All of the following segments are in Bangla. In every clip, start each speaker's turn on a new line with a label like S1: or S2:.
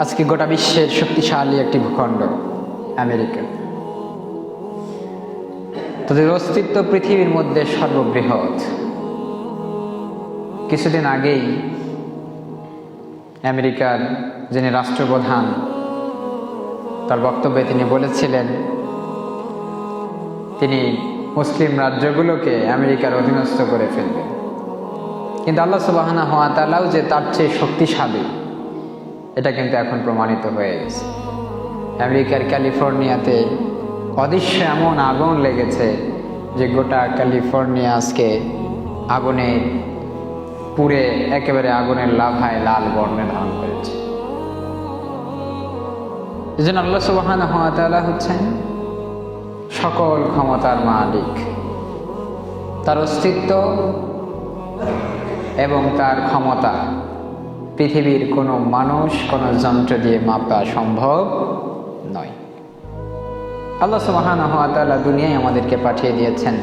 S1: আজকে গোটা বিশ্বের শক্তিশালী একটি ভূখণ্ড, আমেরিকা। তাদের অস্তিত্ব পৃথিবীর মধ্যে সর্ববৃহৎ। কিছুদিন আগেই আমেরিকার যিনি রাষ্ট্রপ্রধান, তার বক্তব্যে তিনি বলেছিলেন, তিনি মুসলিম রাজ্যগুলোকে আমেরিকার অধীনস্থ করে ফেলবেন। কিন্তু আল্লাহ সুবাহানা হওয়া তালাও যে তার চেয়ে শক্তিশালী এটা কিন্তু এখন প্রমাণিত হয়ে গেছে। আমেরিকার ক্যালিফোর্নিয়াতে অদৃশ্য এমন আগুন লেগেছে যে গোটা ক্যালিফোর্নিয়া আজকে আগুনে পুড়ে একেবারে আগুনের লাভায় লাল বর্ণে ধারণ করেছে। এই জন্য আল্লাহ সুবাহান হচ্ছেন সকল ক্ষমতার মালিক। তার অস্তিত্ব এবং তার ক্ষমতা পৃথিবীর কোনো মানুষ, কোনো যন্ত্র দিয়ে মাপা সম্ভব নয়। আল্লাহ সুবাহান হাতালা দুনিয়ায় আমাদেরকে পাঠিয়ে দিয়েছেন।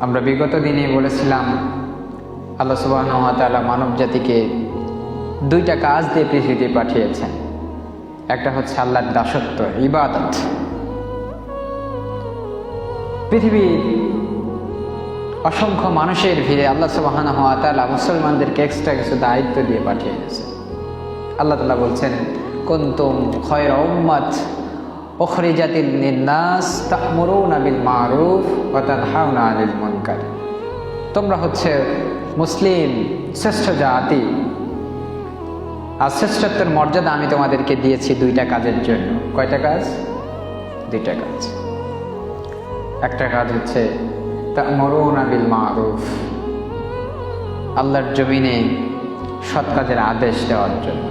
S1: আমরা বিগত দিনে বলেছিলাম, আল্লাহ সুবাহ মানব জাতিকে দুইটা কাজ দিয়ে পৃথিবীতে পাঠিয়েছেন। একটা হচ্ছে আল্লাহর দাসত্ব, ইবাদত। পৃথিবীর অসংখ্য মানুষের ভিড়ে আল্লাহ সুবাহান হওয়া তালা মুসলমানদেরকে এক্সট্রা কিছু দায়িত্ব দিয়ে পাঠিয়ে গেছে আল্লাহ তালা বলছেন, কুন্তুম খয়রা উম্মাত ওখরিজাতিল নিন্নাস তা'মুরুনা বিল মারুফ ওয়া তানহাউনা আনিল মনকার। তোমরা হচ্ছে মুসলিম, শ্রেষ্ঠ জাতি। আর শ্রেষ্ঠত্বের মর্যাদা আমি তোমাদেরকে দিয়েছি দুইটা কাজের জন্য। কয়টা কাজ? দুইটা কাজ। একটা কাজ হচ্ছে তা মরুনা বিল মারুফ আল্লাহর জমিনে সৎ কাজের আদেশ দেওয়ার জন্য।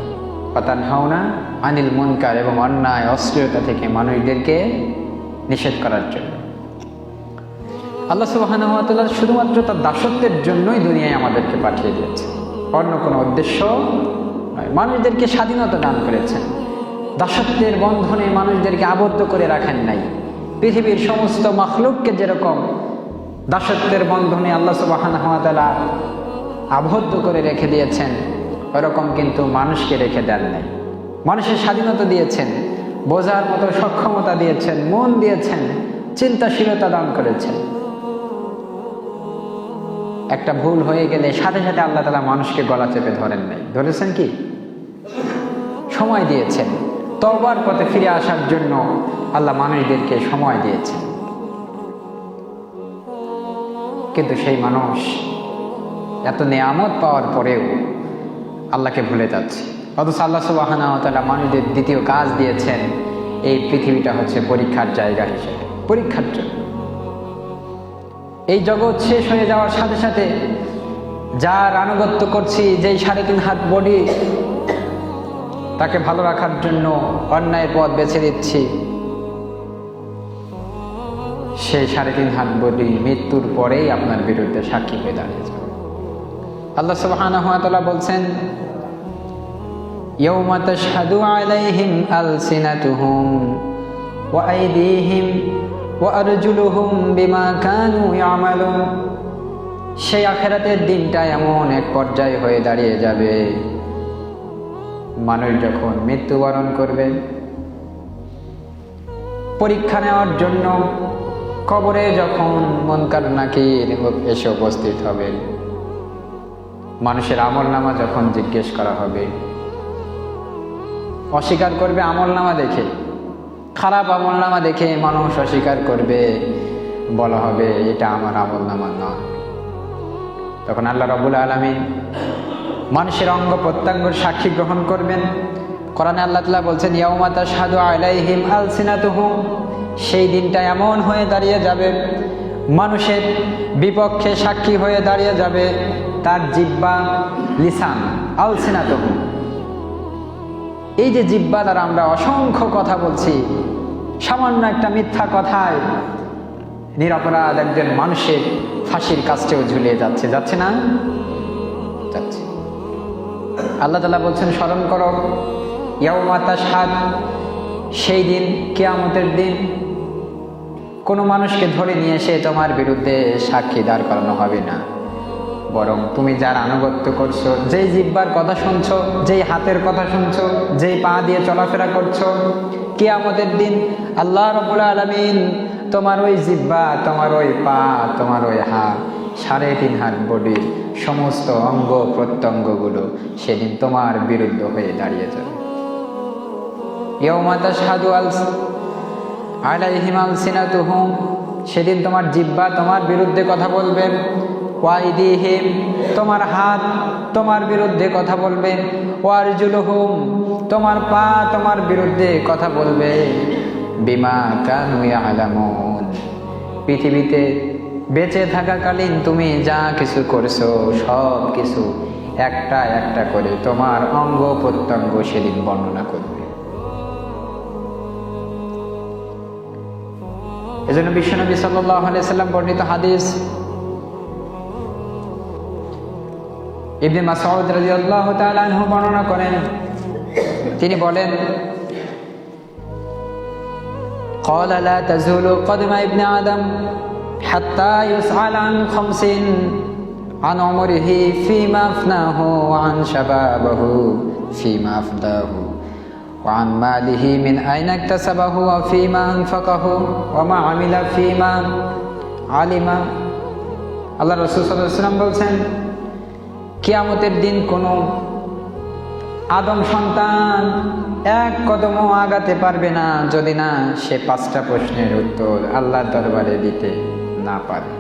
S1: পাতান হাওনা আনিল মুনকার এবং অন্যায়, অশ্লীলতা থেকে মানুষদেরকে নিষেধ করার জন্য। আল্লাহ সুবাহানুয়াতাল্লাহ শুধুমাত্র তার দাসত্বের জন্যই দুনিয়ায় আমাদেরকে পাঠিয়ে দিয়েছে। অন্য কোনো উদ্দেশ্য নয়। মানুষদেরকে স্বাধীনতা দান করেছেন। দাসত্বের বন্ধনে মানুষদেরকে আবদ্ধ করে রাখেন নাই। পৃথিবীর সমস্ত মখলুককে যেরকম দাসত্বের বন্ধনে আল্লাহ সুবাহানুয়াতালা আবদ্ধ করে রেখে দিয়েছেন। ওরকম কিন্তু মানুষকে রেখে দেন নাই। মানুষের স্বাধীনতা দিয়েছেন, বোঝার মতো সক্ষমতা দিয়েছেন, মন দিয়েছেন, চিন্তাশীলতা দান করেছেন। একটা ভুল হয়ে গেলে সাথে সাথে আল্লাহ তালা মানুষকে গলা চেপে ধরেন নাই। ধরেছেন কি? সময় দিয়েছেন। তবার পথে ফিরে আসার জন্য আল্লাহ মানুষদেরকে সময় দিয়েছেন। কিন্তু সেই মানুষ এত নেয়ামত পাওয়ার পরেও আল্লাহকে ভুলে যাচ্ছে। অথচ আল্লাহ সুবাহানা তালা মানুষদের দ্বিতীয় কাজ দিয়েছেন, এই পৃথিবীটা হচ্ছে পরীক্ষার জায়গা হিসেবে, পরীক্ষার জন্য। এই জগৎ শেষ হয়ে যাওয়ার সাথে সাথে যার আনুগত্য করছি, যেই সাড়ে তিন হাত বডি, তাকে ভালো রাখার জন্য অন্যায়ের পথ বেছে দিচ্ছি সেই সাড়ে তিন হাত বডি মৃত্যুর পরেই আপনার বিরুদ্ধে সাক্ষী হয়ে দাঁড়িয়ে যাবে আল্লাহ সুবহানাহু বলছেন يوم تشهد عليهم ألسنتهم وأيديهم وأرجلهم بما كانوا يعملون সেই আখেরাতের দিনটা এমন এক পর্যায়ে হয়ে দাঁড়িয়ে যাবে মানুষ যখন মৃত্যুবরণ করবে পরীক্ষা নেওয়ার জন্য কবরে যখন মনকার নাকির এসে উপস্থিত হবে, মানুষের আমল নামা যখন জিজ্ঞেস করা হবে, অস্বীকার করবে আমল নামা দেখে, খারাপ আমল নামা দেখে মানুষ অস্বীকার করবে, বলা হবে এটা আমার আমল নামা নয়। তখন আল্লাহ রবুল আলমী মানুষের অঙ্গ প্রত্যঙ্গর সাক্ষী গ্রহণ করবেন। কোরআনে আল্লাহ তালা বলছেন ইয়াউমাতা সাদু আলাইহিম আল সিনাতুহুম সেই দিনটা এমন হয়ে দাঁড়িয়ে যাবে, মানুষের বিপক্ষে সাক্ষী হয়ে দাঁড়িয়ে যাবে তার জিব্বা লিসান আল সিনাতুহুম এই যে জিব্বা দ্বারা আমরা অসংখ্য কথা বলছি, সামান্য একটা মিথ্যা কথায় নিরপরাধ একজন মানুষের ফাঁসির কাজটাও ঝুলিয়ে যাচ্ছে যাচ্ছে না? যাচ্ছে। আল্লাহ তালা বলছেন, স্মরণ করো ইয়াউমাতা সাদ সেই দিন, কেয়ামতের দিন, কোনো মানুষকে ধরে নিয়ে এসে তোমার বিরুদ্ধে সাক্ষী দাঁড় করানো হবে না। বরং তুমি যার আনুগত্য করছ, যেই জিব্বার কথা শুনছো, যেই হাতের কথা শুনছো, যেই পা দিয়ে চলাফেরা করছ, কিয়ামতের দিন আল্লাহ রবুল আলমিন তোমার ওই জিব্বা, তোমার ওই পা, তোমার ওই হাত, সাড়ে তিন হাত বডির সমস্ত অঙ্গ প্রত্যঙ্গগুলো সেদিন তোমার বিরুদ্ধ হয়ে দাঁড়িয়ে যাবে। ইয়মাতা সাধু সিনাতুহুম সেদিন তোমার জিব্বা তোমার বিরুদ্ধে কথা বলবে। ওয়াইদিহিম তোমার হাত তোমার বিরুদ্ধে কথা বলবে। ওয়ারজুলুহুম তোমার পা তোমার বিরুদ্ধে কথা বলবে। বিমা কানু ইয়ালামুন। পৃথিবীতে বেঁচে থাকাকালীন তুমি যা কিছু করছ সব কিছু একটা একটা করে তোমার অঙ্গ প্রত্যঙ্গ সেদিন বর্ণনা করবে। এজন্য বিশ্বনবী সাল্লাহ সাল্লাম বর্ণিত হাদিস ইবনে মাসউদ রাদিয়াল্লাহু তাআলা আনহু বর্ণনা করেন তিনি বলেন قال لا تزول قدم ابن آدم حتى يسأل عن خمس عن عمره فيما أفناه وعن شبابه فيما أفداه وعن ماله من أين اكتسبه وفيما أنفقه وما عمل فيما علم আল্লাহ রসুল সাল্লাম বলছেন কিয়ামতের দিন কোনো আদম সন্তান এক কদমও আগাতে পারবে না যদি না সে পাঁচটা প্রশ্নের উত্তর আল্লাহর দরবারে দিতে না পারে